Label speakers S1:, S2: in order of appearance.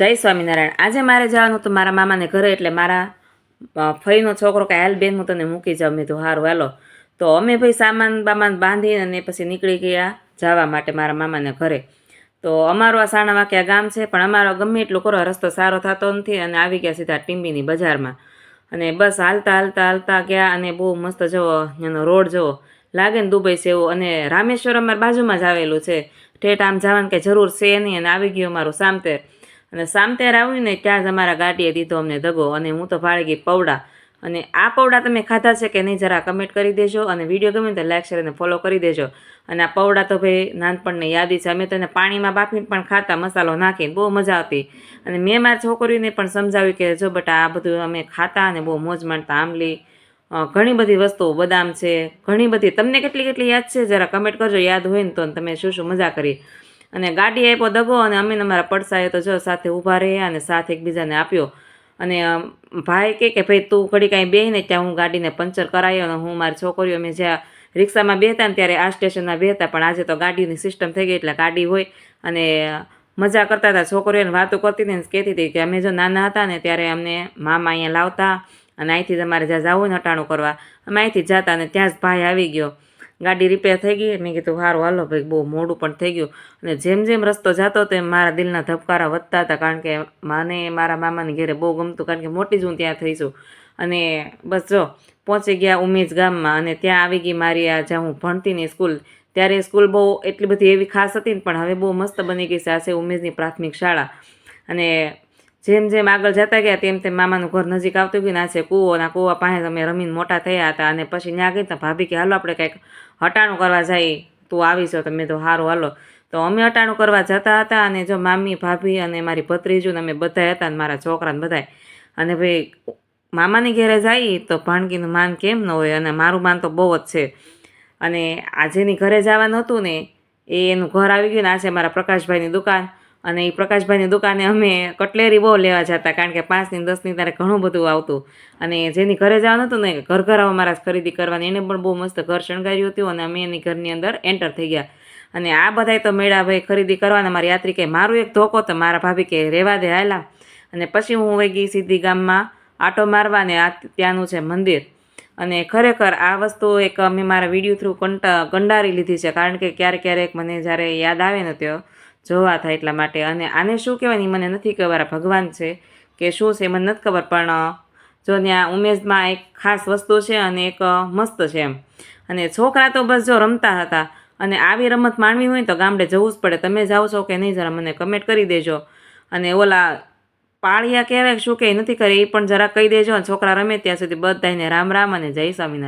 S1: જય સ્વામિનારાયણ. આજે મારે જવાનું હતું મારા મામાને ઘરે, એટલે મારા ફઈનો છોકરો કે હાલ હું તને મૂકી જાઉં. મેં તો હારું, હાલો. તો અમે ભાઈ સામાન બામાન બાંધી અને પછી નીકળી ગયા જવા માટે મારા મામાને ઘરે. તો અમારું આ સાણા વાક્યા ગામ છે, પણ અમારો ગમે એટલું કરો રસ્તો સારો થતો નથી અને આવી ગયા સીધા ટીંબીની બજારમાં. અને બસ હાલતા હાલતા હાલતા ગયા અને બહુ મસ્ત જવો એનો રોડ જવો લાગે ને દુબઈ છે એવું, અને રામેશ્વર અમારા બાજુમાં જ આવેલું છે. ઠેઠ આમ જવાનું કે જરૂર છે નહીં અને આવી ગયું અમારું સામતેર. અને સામતેર આવ્યું ને ત્યાં જ અમારા ગાડીએ દીધો અમને દગો અને હું તો ભાળી ગઈ પૌડા. અને આ પૌડા તમે ખાધા છે કે નહીં જરા કમેન્ટ કરી દેજો અને વીડિયો ગમે તો લાઈક શેર અને ફોલો કરી દેજો. અને આ પૌડા તો ભાઈ નાનપણની યાદી છે. અમે તેને પાણીમાં બાફીને પણ ખાતા, મસાલો નાખીને બહુ મજા આવતી. અને મેં મારા છોકરીઓને પણ સમજાવ્યું કે જો બટા આ બધું અમે ખાતા અને બહુ મોજ માણતા આંબલી ઘણી બધી વસ્તુઓ બદામ છે, ઘણી બધી. તમને કેટલી કેટલી યાદ છે? જરા કમેન્ટ કરજો. યાદ હોય ને તો તમે શું શું મજા કરી? અને ગાડી આપ્યો દગો અને અમે અમારા પડસાએ તો જો સાથે ઊભા રહ્યા અને સાથ એકબીજાને આપ્યો. અને ભાઈ કે કે, ભાઈ, તું ઘડી કાંઈ બેહી ને ત્યાં હું ગાડીને પંચર કરાયો અને હું મારી છોકરીઓ અમે જ્યાં રિક્ષામાં બેહતા ને ત્યારે આ સ્ટેશનમાં બેહતા, પણ આજે તો ગાડીની સિસ્ટમ થઈ ગઈ એટલે ગાડી હોય. અને મજા કરતા હતા છોકરીઓને વાતો કરતી હતી ને કહેતી હતી કે, અમે જો નાના હતા ને ત્યારે અમને મામા અહીંયા લાવતા અને અહીંથી તમારે જ્યાં જવું ને હટાણું કરવા. અમે અહીંથી જતા અને ત્યાં જ ભાઈ આવી ગયો. ગાડી રિપેર થઈ ગઈ મેં કીધું સારું હાલો ભાઈ, બહુ મોડું પણ થઈ ગયું. અને જેમ જેમ રસ્તો જતો તેમ મારા દિલના ધબકારા વધતા હતા, કારણ કે મને મારા મામાની ઘેરે બહુ ગમતું, કારણ કે મોટી જ હું ત્યાં થઈશું અને બસ જો, પહોંચી ગયા ઉમેશ ગામમાં અને ત્યાં આવી ગઈ મારી આ જ્યાં હું ભણતી ને સ્કૂલ. ત્યારે સ્કૂલ બહુ એટલી બધી એવી ખાસ હતી ને, પણ હવે બહુ મસ્ત બની ગઈ છે. આ છે ઉમેશની પ્રાથમિક શાળા. અને જેમ જેમ આગળ જતા ગયા, તેમ તેમ મામાનું ઘર નજીક આવતું ગયું ને છે કૂવો આ કૂવા પાસે અમે રમીને મોટા થયા હતા અને પછી ત્યાં ગઈ તો ભાભી કે, હાલો, આપણે કંઈક હટાણું કરવા જઈએ તું આવીશો તો મેં તો સારું હાલો. તો અમે હટાણું કરવા જતા હતા અને જો મામી, ભાભી અને મારી ભત્રીજું ને અમે બધા હતા અને મારા છોકરાને બધાય અને ભાઈ, મામાની ઘેરે જઈએ તો ભાણકીનું માન કેમ ન હોય? અને મારું માન તો બહુ જ છે. અને આજેની ઘરે જવાનું હતું ને, એ એનું ઘર આવી ગયું ને આ છે મારા પ્રકાશભાઈની દુકાન. અને એ પ્રકાશભાઈની દુકાને અમે કટલેરી બહુ લેવા જતા, કારણ કે પાંચની દસની તારે ઘણું બધું આવતું. અને જેની ઘરે જવાનું હતું ને ઘર ઘર અમારા ખરીદી કરવાની, એને પણ બહુ મસ્ત ઘર શણગાર્યું હતું અને અમે એની ઘરની અંદર એન્ટર થઈ ગયા. અને આ બધાય તો મેળા ભાઈ ખરીદી કરવાના, મારી યાત્રી કે મારું એક ધોકો તો મારા ભાભી કે રહેવા દે હાલા અને પછી હું વહી ગઈ સીધી ગામમાં, આટો મારવા ને આ ત્યાંનું છે મંદિર. અને ખરેખર આ વસ્તુ એક મેં મારા વીડિયો થ્રુ કંટા, કંડારી લીધી છે, કારણ કે ક્યારેક ક્યારેક મને જ્યારે યાદ આવે ને તો જોવા થાય એટલા માટે. અને આને શું કહેવાય ઈ મને નથી ખબર ભગવાન છે કે શું છે મને નથી ખબર, પણ જો ત્યાં ઉમેશમાં એક ખાસ વસ્તુ છે અને એક મસ્ત છે એમ. અને છોકરા તો બસ જો રમતા હતા અને આવી રમત માણવી હોય તો ગામડે જવું જ પડે. તમે જાઓ છો કે નહીં જરા મને કમેન્ટ કરી દેજો. અને ઓલા પાળિયા કહેવાય શું કે નથી કરે, એ પણ જરા કહી દેજો અને છોકરા રમે ત્યાં સુધી બધાને રામ રામ અને જય સ્વામિનારાયણ.